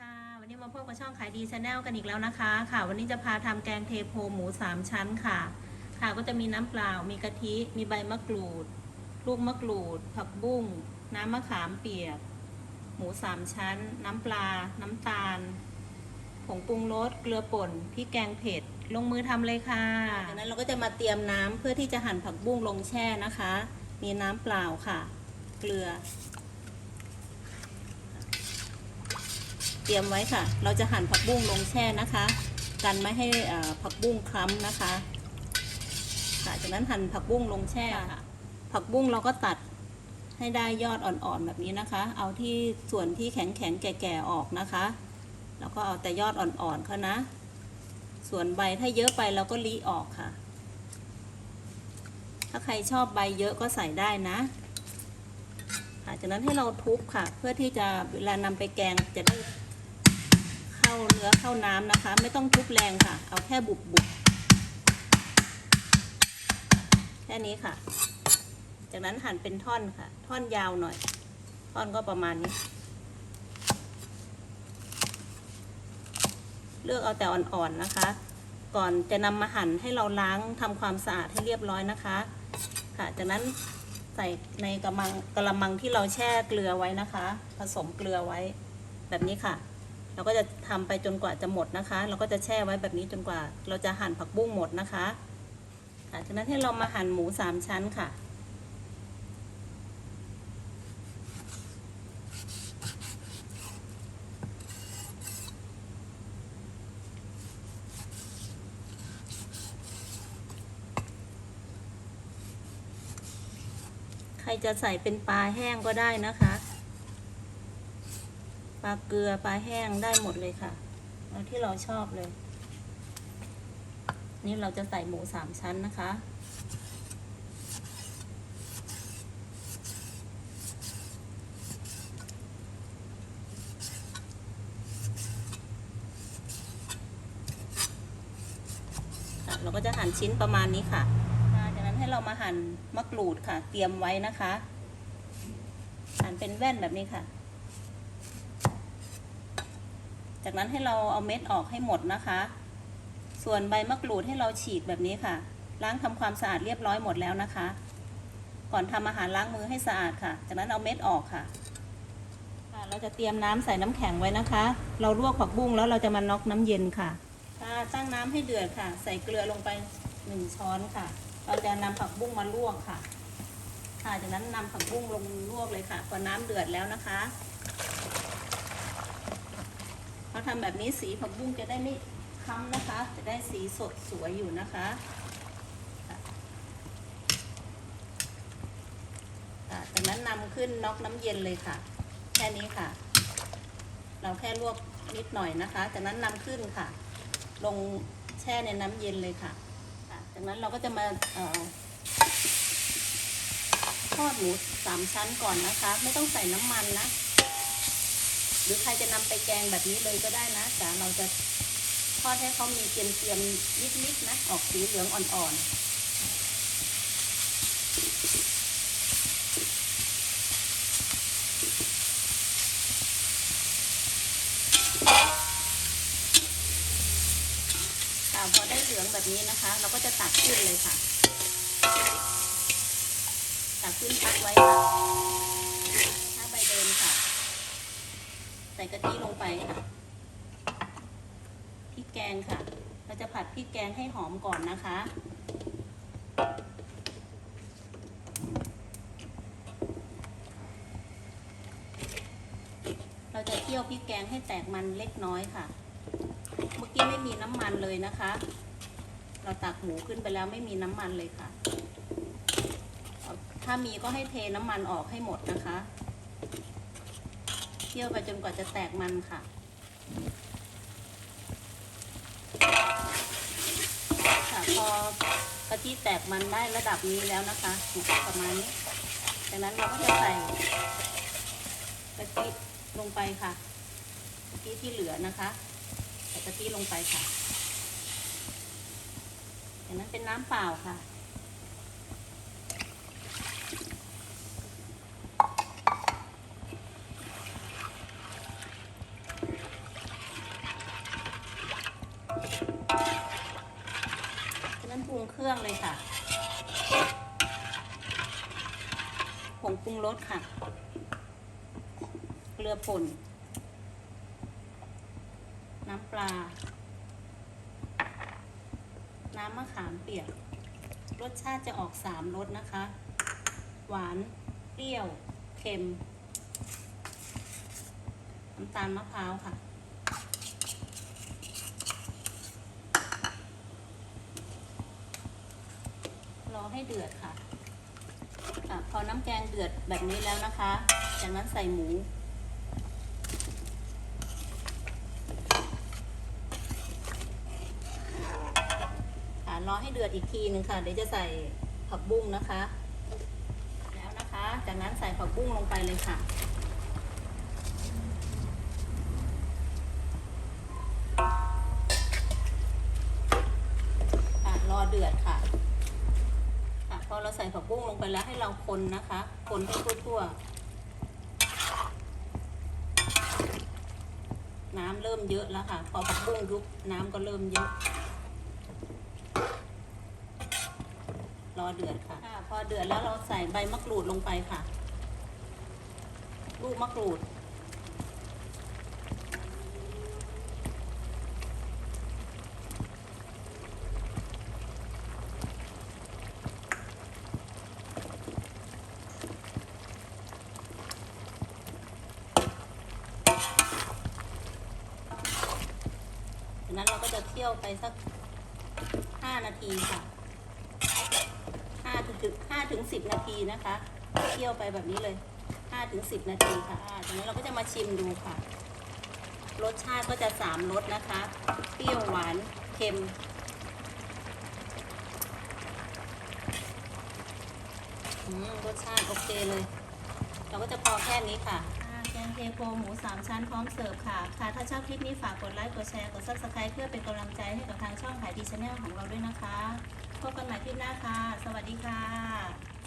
ค่ะวันนี้มาพบกับช่องขายดีชาแนลกันอีกแล้วนะคะ ค่ะ วันนี้จะพาทำแกงเทโพหมูสามชั้นค่ะ ค่ะก็จะมีน้ำเปล่า มีกะทิ มีใบมะกรูด ลูกมะกรูด ผักบุ้ง น้ำมะขามเปียก หมูสามชั้น น้ำปลา น้ำตาล ผงปรุงรส เกลือป่น พริกแกงเผ็ด ลงมือทำเลยค่ะจากนั้นเราก็จะมาเตรียมน้ำเพื่อที่จะหั่นผักบุ้งลงแช่นะคะ มีน้ำเปล่าค่ะ เกลือ ตรียมไว้ค่ะ เราจะหั่นผักบุ้งลงแช่นะคะ กันไม่ให้ผักบุ้งคล้ำนะคะค่ะจากนั้นหั่นผักบุ้งลงแช่ค่ะ ผักบุ้งเราก็ตัดให้ได้ยอดอ่อนๆแบบนี้นะคะ เอาที่ส่วนที่แข็งๆแก่ๆออกนะคะ แล้วก็เอาแต่ยอดอ่อนๆเขานะ ส่วนใบถ้าเยอะไปเราก็ลีออกค่ะ ถ้าใครชอบใบเยอะก็ใส่ได้นะจากนั้นให้เราทุบค่ะ เพื่อที่จะเวลานำไปแกงจะได้ เข้าเนื้อเข้าน้ำนะคะ ไม่ต้องทุบแรงค่ะ เอาแค่บุบบุบแค่นี้ค่ะ จากนั้นหั่นเป็นท่อนค่ะ ท่อนยาวหน่อย ท่อนก็ประมาณนี้ เลือกเอาแต่อ่อนๆนะคะ ก่อนจะนำมาหั่นให้เราล้างทำความสะอาดให้เรียบร้อยนะคะ ค่ะ จากนั้นใส่ในกระมังกระมังที่เราแช่เกลือไว้นะคะ ผสมเกลือไว้แบบนี้ค่ะ เราก็จะทำไปจนกว่าจะหมดนะคะ เราก็จะแช่ไว้แบบนี้จนกว่า เราจะหั่นผักบุ้งหมดนะคะค่ะจากนั้นให้เรามาหั่นหมูสามชั้นค่ะใครจะใส่เป็นปลาแห้งก็ได้นะคะ ปลาเกลือปลาแห้งได้หมดเลยค่ะเอาที่เราชอบเลย นี่เราจะใส่หมูสามชั้นนะคะ เราก็จะหั่นชิ้นประมาณนี้ค่ะจากนั้นให้เรามาหั่นมะกรูดค่ะ เตรียมไว้นะคะ หั่นเป็นแว่นแบบนี้ค่ะ จากนั้นให้เราเอาเม็ดออกให้หมดนะคะ ส่วนใบมะกรูดให้เราฉีกแบบนี้ค่ะ ล้างทำความสะอาดเรียบร้อยหมดแล้วนะคะ ก่อนทำอาหารล้างมือให้สะอาดค่ะ จากนั้นเอาเม็ดออกค่ะค่ะ เราจะเตรียมน้ำใส่น้ำแข็งไว้นะคะ เราลวกผักบุ้งแล้วเราจะมาน็อกน้ำเย็นค่ะค่ะตั้งน้ำให้เดือดค่ะ ใส่เกลือลงไปหนึ่งช้อนค่ะ เราจะนำผักบุ้งมาลวกค่ะ ค่ะ จากนั้นนำผักบุ้งลงลวกเลยค่ะพอน้ำเดือดแล้วนะคะ เราทำแบบนี้สีผักบุ้งจะได้ไม่ค้ำนะคะ จะได้สีสดสวยอยู่นะคะจากนั้นนำขึ้นน็อกน้ำเย็นเลยค่ะ แค่นี้ค่ะ เราแค่ลวกนิดหน่อยนะคะ จากนั้นนำขึ้นค่ะ ลงแช่ในน้ำเย็นเลยค่ะ จากนั้นเราก็จะมาเอ่อทอดหมูสามชั้นก่อนนะคะ ไม่ต้องใส่น้ำมันนะ รือใครจะนำไปแกงแบบนี้เลยก็ได้นะแต่เราจะทอดให้เขามีเกรียมๆนิดๆนะ ออกสีเหลืองอ่อนๆค่ะพอได้เหลืองแบบนี้นะคะ เราก็จะตักขึ้นเลยค่ะ ตักขึ้นพักไว้ค่ะถ้าใบเดินค่ะ ใส่กะทิลงไปค่ะพริกแกงค่ะ เราจะผัดพริกแกงให้หอมก่อนนะคะ เราจะเคี่ยวพริกแกงให้แตกมันเล็กน้อยค่ะ เมื่อกี้ไม่มีน้ำมันเลยนะคะ เราตักหมูขึ้นไปแล้วไม่มีน้ำมันเลยค่ะ ถ้ามีก็ให้เทน้ำมันออกให้หมดนะคะ เคี่ยวไปจนกว่าจะแตกมันค่ะ ค่ะพอกะทิแตกมันได้ระดับนี้แล้วนะคะประมาณนี้ จากนั้นเราก็จะใส่กะทิลงไปค่ะกะทิที่เหลือนะคะใส่กะทิลงไปค่ะจากนั้นเป็นน้ำเปล่าค่ะ ปรุงเครื่องเลยค่ะ ผงปรุงรสค่ะ เกลือป่น น้ำปลา น้ำมะขามเปียก รสชาติจะออกสามรสนะคะ หวาน เปรี้ยว เค็ม น้ำตาลมะพร้าวค่ะรอให้เดือดค่ะ อพอน้ำแกงเดือดแบบนี้แล้วนะคะ จากนั้นใส่หมู ค่ะรอให้เดือดอีกทีหนึ่งค่ะ เดี๋ยวจะใส่ผักบุ้งนะคะ แล้วนะคะ จากนั้นใส่ผักบุ้งลงไปเลยค่ะค่ะรอเดือดค่ะ เราใส่ผักบุ้งลงไปแล้วให้เราคนนะคะ คนให้ทั่วๆน้ำเริ่มเยอะแล้วค่ะ พอผักบุ้งยุบน้ำก็เริ่มเยอะ รอเดือดค่ะค่ะพอเดือดแล้วเราใส่ใบมะกรูดลงไปค่ะ ลูกมะกรูด จากนั้นเราก็จะเคี่ยวไปสักห้านาทีค่ะห้าถึงห้าถึงสิบนาทีนะคะ เคี่ยวไปแบบนี้เลยห้าถึงสิบนาทีค่ะอ่าจากนั้นเราก็จะมาชิมดูค่ะ รสชาติก็จะสามรสนะคะ เปรี้ยวหวาน เค็มรสชาติโอเคเลย เราก็จะพอแค่นี้ค่ะ เทโพหมูสามชั้นพร้อมเสิร์ฟค่ะ ค่ะ ถ้าชอบคลิปนี้ฝากกดไลค์กดแชร์กดซับสไครต์เพื่อเป็นกำลังใจให้กับทางช่องขายดีชาแนลของเราด้วยนะคะ พบกันใหม่คลิปหน้าค่ะ สวัสดีค่ะ